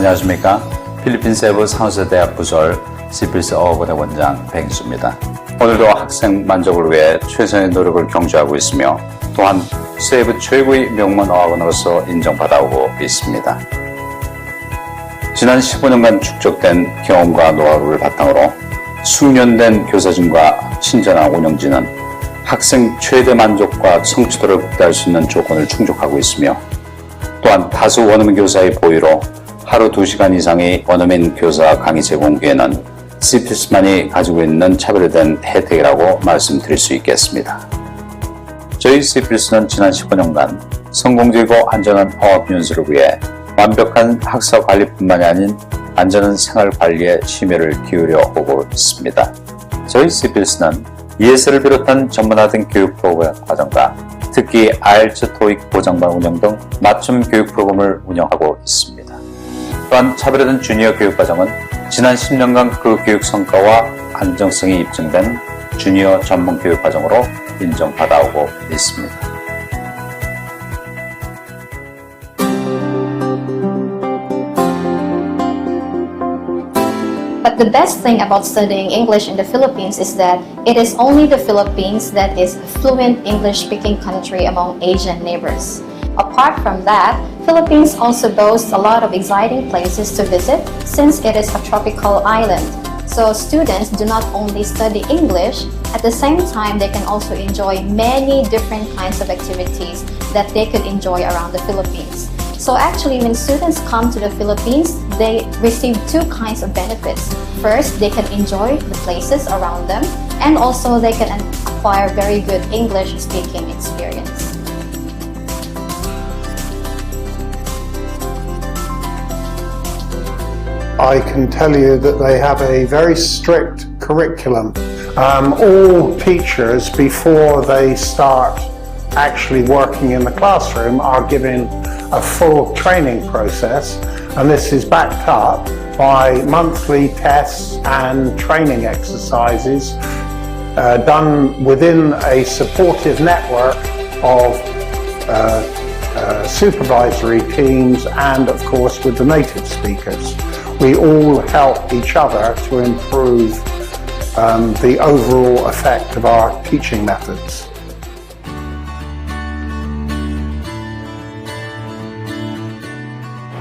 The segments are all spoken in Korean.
안녕하십니까. 필리핀 세부 상수대학 부설 시필스 어학원의 원장 백인수입니다. 오늘도 학생 만족을 위해 최선의 노력을 경주하고 있으며 또한 세부 최고의 명문 어학원으로서 인정받아오고 있습니다. 지난 15년간 축적된 경험과 노하우를 바탕으로 숙련된 교사진과 친절한 운영진은 학생 최대 만족과 성취도를 극대화할 수 있는 조건을 충족하고 있으며 또한 다수 원어민 교사의 보유로 하루 2시간 이상의 원어민 교사 강의 제공 기회는 CPS만이 가지고 있는 차별화된 혜택이라고 말씀드릴 수 있겠습니다. 저희 CPS는 지난 15년간 성공적이고 안전한 어학 연수를 위해 완벽한 학사 관리뿐만이 아닌 안전한 생활 관리에 심혈을 기울여 오고 있습니다. 저희 CPS는 ES를 비롯한 전문화된 교육 프로그램 과정과 특히 IELTS, TOEIC 보장반 운영 등 맞춤 교육 프로그램을 운영하고 있습니다. 또한 차별화된 주니어 교육 과정은 지난 10년간 그 교육 성과와 안정성이 입증된 주니어 전문 교육 과정으로 인정받아오고 있습니다. But the best thing about studying English in the Philippines is that it is only the Philippines that is a fluent English-speaking country among Asian neighbors. Apart from that, Philippines also boasts a lot of exciting places to visit since it is a tropical island. So students do not only study English, at the same time they can also enjoy many different kinds of activities that they could enjoy around the Philippines. So actually, when students come to the Philippines, they receive two kinds of benefits. First, they can enjoy the places around them, and also they can acquire very good English speaking experience. I can tell you that they have a very strict curriculum. Um, all teachers, before they start actually working in the classroom, are given a full training process, and this is backed up by monthly tests and training exercises uh, done within a supportive network of uh, uh, supervisory teams and, of course, with the native speakers. We all help each other to improve um, the overall effect of our teaching methods.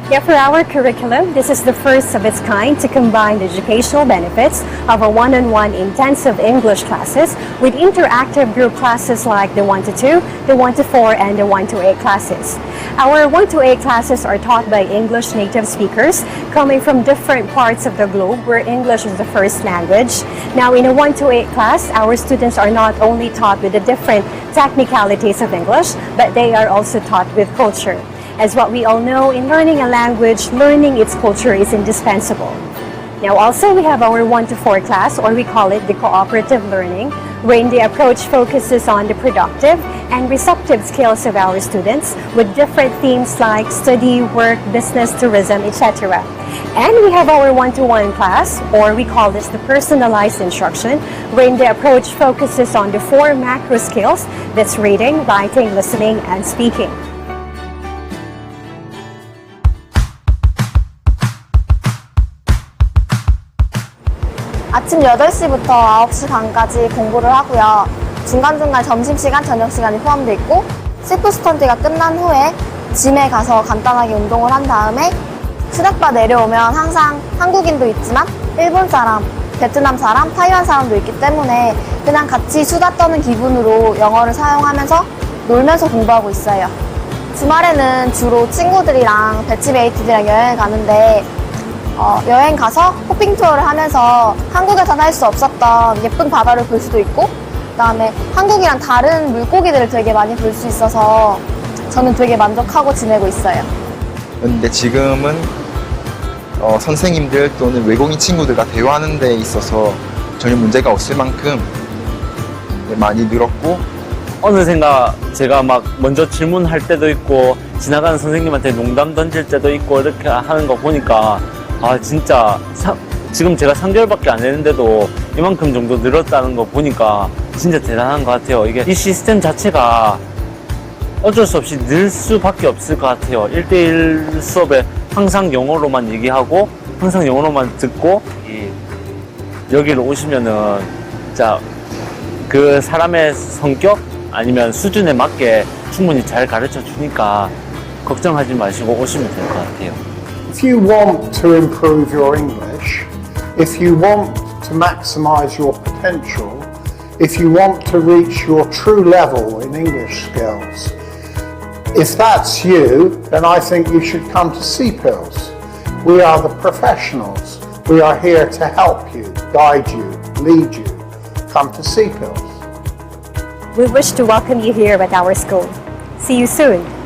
Yeah, for our curriculum, this is the first of its kind to combine the educational benefits of a one-on-one intensive English classes with interactive group classes like the 1 to 2, the 1 to 4, and the 1 to 8 classes. Our 1 to 8 classes are taught by English native speakers coming from different parts of the globe where English is the first language. Now, in a 1 to 8 class, our students are not only taught with the different technicalities of English, but they are also taught with culture. As what we all know, in learning a language, learning its culture is indispensable. Now, also, we have our 1 to 4 class, or we call it the cooperative learning, wherein the approach focuses on the productive and receptive skills of our students with different themes like study, work, business, tourism, etc. And we have our one to one class, or we call this the personalized instruction, wherein the approach focuses on the four macro skills that's reading, writing, listening, and speaking. 아침 8시부터 9시 반까지 공부를 하고요. 중간중간 점심시간, 저녁시간이 포함되어 있고, 실프 스턴트가 끝난 후에 짐에 가서 간단하게 운동을 한 다음에 수력바 내려오면 항상 한국인도 있지만 일본 사람, 베트남 사람, 타이완 사람도 있기 때문에 그냥 같이 수다 떠는 기분으로 영어를 사용하면서 놀면서 공부하고 있어요. 주말에는 주로 친구들이랑 배치메이트들이랑 여행 가는데 어, 여행 가서 호핑 투어를 하면서 한국에서는 할 수 없었던 예쁜 바다를 볼 수도 있고 그다음에 한국이랑 다른 물고기들을 되게 많이 볼 수 있어서 저는 되게 만족하고 지내고 있어요. 근데 지금은 어, 선생님들 또는 외국인 친구들과 대화하는 데 있어서 전혀 문제가 없을 만큼 많이 늘었고 어느샌가 제가 막 먼저 질문할 때도 있고 지나가는 선생님한테 농담 던질 때도 있고 이렇게 하는 거 보니까 아 진짜 사- 지금 제가 3개월밖에 안 됐는데도 이만큼 정도 늘었다는 거 보니까 진짜 대단한 것 같아요. 이게 이 시스템 자체가 어쩔 수 없이 늘 수밖에 없을 것 같아요. 1대1 수업에 항상 영어로만 얘기하고 항상 영어로만 듣고 이 여기를 오시면은 진짜 그 사람의 성격 아니면 수준에 맞게 충분히 잘 가르쳐 주니까 걱정하지 마시고 오시면 될 것 같아요. If you want to improve your English, if you want to maximize your potential, if you want to reach your true level in English skills, if that's you, then I think you should come to CPILS. We are the professionals. We are here to help you, guide you, lead you. Come to CPILS. We wish to welcome you here at our school. See you soon.